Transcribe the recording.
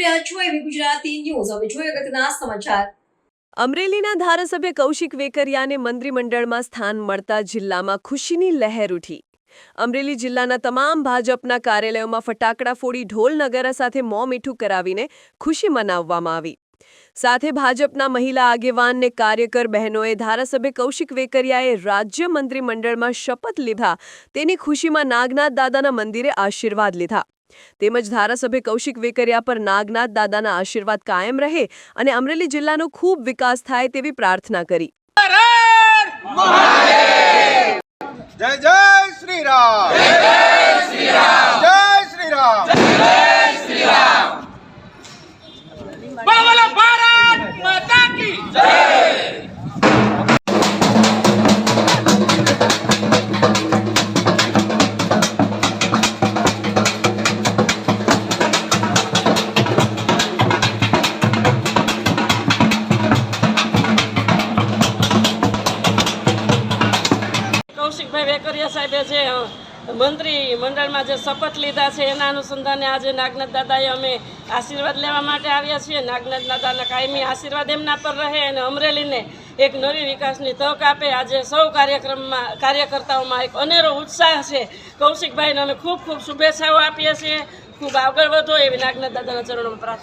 રહ્યા છો એવી ગુજરાતી ન્યૂઝ હવે જોઈએ અગત્યના સમાચાર અમરેલીના ધારાસભ્ય કૌશિક વેકરિયાને મંત્રીમંડળમાં સ્થાન મળતા જિલ્લામાં ખુશીની લહેર ઉઠી. અમરેલી જિલ્લાના તમામ ભાજપના કાર્યાલયોમાં ફટાકડા ફોડી ઢોલ નગારા સાથે મોં મીઠું કરાવીને ખુશી મનાવવામાં આવી. સાથે ભાજપના મહિલા આગેવાનને કાર્યકર બહેનોએ ધારાસભ્ય કૌશિક વેકરિયાએ રાજ્ય મંત્રીમંડળમાં શપથ લીધા. તેની ખુશીમાં નાગનાથ દાદાના મંદિરે આશીર્વાદ લીધા. તેમજ ધારાસભ્ય કૌશિક વેકરિયા પર નાગનાથ દાદાના આશીર્વાદ કાયમ રહે અને અમરેલી જિલ્લાનો ખૂબ વિકાસ થાય તેવી પ્રાર્થના કરી. જય જય શ્રી રામ. કૌશિકભાઈ વેકરિયા સાહેબે જે મંત્રી મંડળમાં જે શપથ લીધા છે, એના અનુસંધાને આજે નાગનાથ દાદાએ અમે આશીર્વાદ લેવા માટે આવ્યા છીએ. નાગનાથ દાદાના કાયમી આશીર્વાદ એમના પર રહે અને અમરેલીને એક નવી વિકાસની તક આપે. આજે સૌ કાર્યક્રમમાં, કાર્યકર્તાઓમાં એક અનેરો ઉત્સાહ છે. કૌશિકભાઈને અમે ખૂબ ખૂબ શુભેચ્છાઓ આપીએ છીએ. ખૂબ આગળ વધો એવી નાગનાથ દાદાના ચરણોમાં પ્રાર્થના